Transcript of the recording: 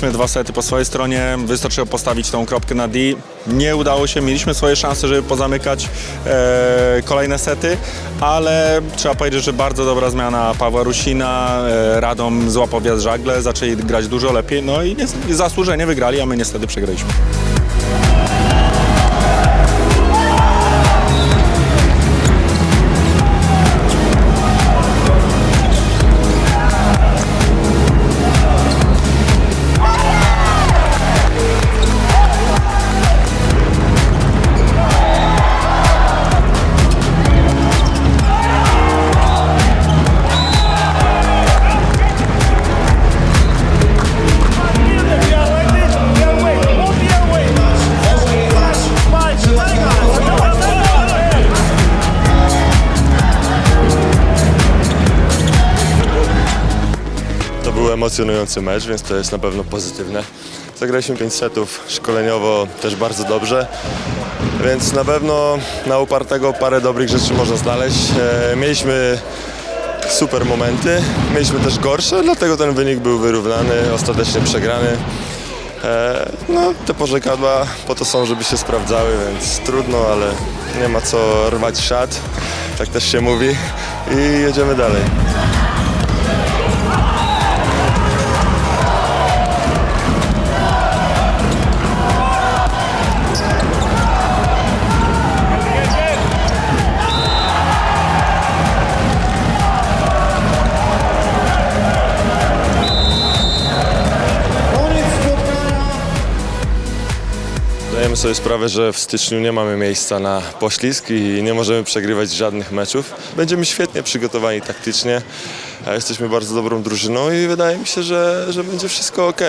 dwa sety po swojej stronie, wystarczyło postawić tą kropkę na D. Nie udało się, mieliśmy swoje szanse, żeby pozamykać e, kolejne sety, ale trzeba powiedzieć, że bardzo dobra zmiana Pawła Rusina, e, Radom złapał wiatr żagle, zaczęli grać dużo lepiej, no i niestety zasłużenie wygrali, a my niestety przegraliśmy. Emocjonujący mecz, więc to jest na pewno pozytywne. Zagraliśmy 5 setów szkoleniowo też bardzo dobrze, więc na pewno na upartego parę dobrych rzeczy można znaleźć. E, mieliśmy super momenty, mieliśmy też gorsze, dlatego ten wynik był wyrównany, ostatecznie przegrany. E, no, te pożegadła po to są, żeby się sprawdzały, więc trudno, ale nie ma co rwać szat, tak też się mówi i jedziemy dalej. Zdajemy sobie sprawę, że w styczniu nie mamy miejsca na poślizg i nie możemy przegrywać żadnych meczów. Będziemy świetnie przygotowani taktycznie, jesteśmy bardzo dobrą drużyną i wydaje mi się, że, że będzie wszystko ok.